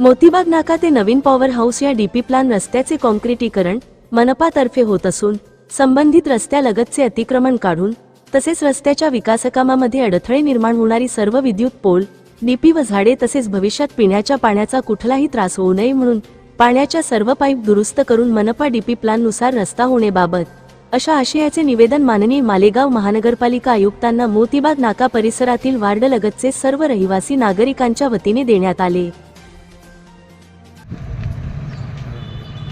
मोतीबाग नाका ते नवीन पॉवर हाऊस या डीपी प्लान रस्त्याचे कॉन्क्रिटीकरण मनपातर्फे होत असून संबंधित रस्त्यालगतचे अतिक्रमण काढून तसेच रस्त्याच्या विकासकामामध्ये अडथळे निर्माण होणारी सर्व विद्युत पोल डीपी व झाडे तसेच भविष्यात पिण्याच्या पाण्याचा कुठलाही त्रास होऊ नये म्हणून पाण्याच्या सर्व पाईप दुरुस्त करून मनपा डीपी प्लाननुसार रस्ता होण्याबाबत अशा आशयाचे निवेदन माननीय मालेगाव महानगरपालिका आयुक्तांना मोतीबाग नाका परिसरातील वार्डलगतचे सर्व रहिवासी नागरिकांच्या वतीने देण्यात आले.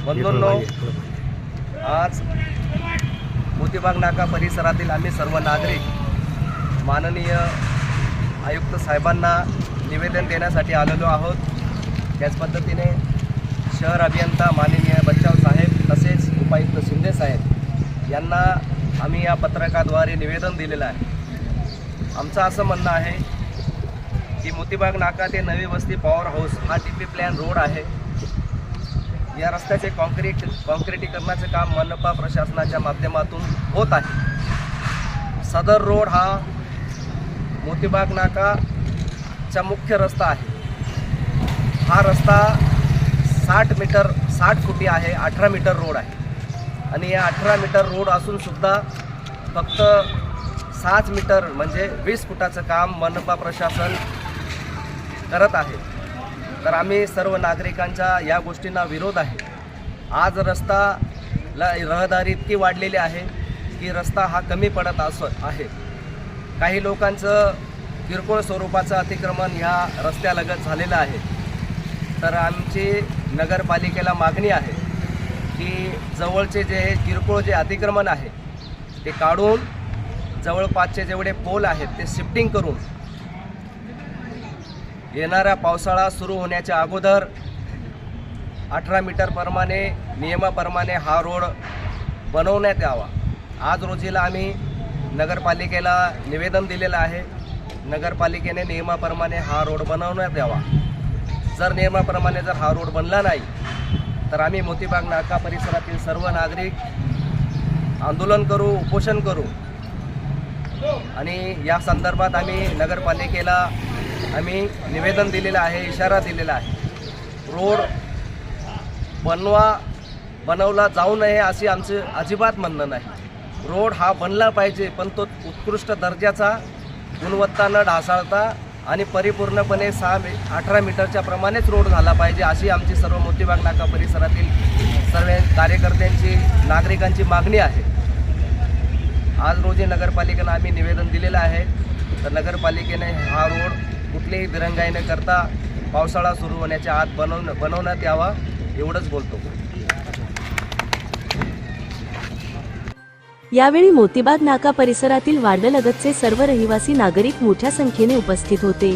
बंधूंनो आज मोतीबाग नाका परिसरातील आम्ही सर्व नागरिक माननीय आयुक्त साहेबांना निवेदन देण्यासाठी आलेलो आहोत. त्याच पद्धतीने शहर अभियंता माननीय बच्चाव साहेब तसेच उपायुक्त शिंदे साहेब यांना आम्ही या पत्रकाद्वारे निवेदन दिलेलं आहे. आमचं असं म्हणणं आहे की मोतीबाग नाका ते नवी वस्ती पॉवर हाऊस हा टी पी प्लॅन रोड आहे. या रस्त्याचे कॉन्क्रीट कॉन्क्रिटीकरणाचे काम मनपा प्रशासनाच्या माध्यमातून होत आहे. सदर रोड हा मोतीबाग नाकाचा मुख्य रस्ता आहे. हा रस्ता साठ मीटर साठ फुटी आहे अठरा मीटर रोड आहे. आणि या अठरा मीटर रोड असूनसुद्धा फक्त सात मीटर म्हणजे वीस फुटाचं काम मनपा प्रशासन करत आहे. तर आम्ही सर्व नागरिकांच्या या गोष्टींना विरोध आहे. आज रस्ता ला रहदारी इतकी वाढलेली आहे की रस्ता हा कमी पडत अस आहे. काही लोकांचं किरकोळ स्वरूपाचं अतिक्रमण ह्या रस्त्यालगत झालेलं आहे. तर आमची नगरपालिकेला मागणी आहे की जवळचे जे किरकोळ जे अतिक्रमण आहे ते काढून जवळपासचे जेवढे पोल आहेत ते शिफ्टिंग करून येणारा पावसाळा सुरू होण्याच्या अगोदर अठरा मीटरप्रमाणे नियमाप्रमाणे हा रोड बनवण्यात यावा. आज रोजीला आम्ही नगरपालिकेला निवेदन दिलेलं आहे. नगरपालिकेने नियमाप्रमाणे हा रोड बनवण्यात यावा. जर नियमाप्रमाणे जर हा रोड बनला नाही तर आम्ही मोतीबाग नाका परिसरातील सर्व नागरिक आंदोलन करू उपोषण करू. आणि या संदर्भात आम्ही नगरपालिकेला आम्ही निवेदन दिलेलं आहे इशारा दिलेला आहे. रोड बनवा बनवला जाऊ नये अशी आमचं अजिबात म्हणणं नाही. रोड हा बनला पाहिजे पण तो उत्कृष्ट दर्जाचा गुणवत्ता न ढासाळता आणि परिपूर्णपणे सहा मी अठरा मीटरच्या प्रमाणेच रोड झाला पाहिजे अशी आमची सर्व मोतीबाग नाका परिसरातील सर्व कार्यकर्त्यांची नागरिकांची मागणी आहे. आज रोजी नगरपालिकेला आम्ही निवेदन दिलेलं आहे. तर नगरपालिकेने हा रोड कुठलीही दिरंगाई न करता पावसाळा सुरू होण्याच्या आत बनवून बनवण्यात यावा एवढंच बोलतो. यावेळी मोतीबाग नाका परिसरातील वार्डलगतचे सर्व रहिवासी नागरिक मोठ्या संख्येने उपस्थित होते.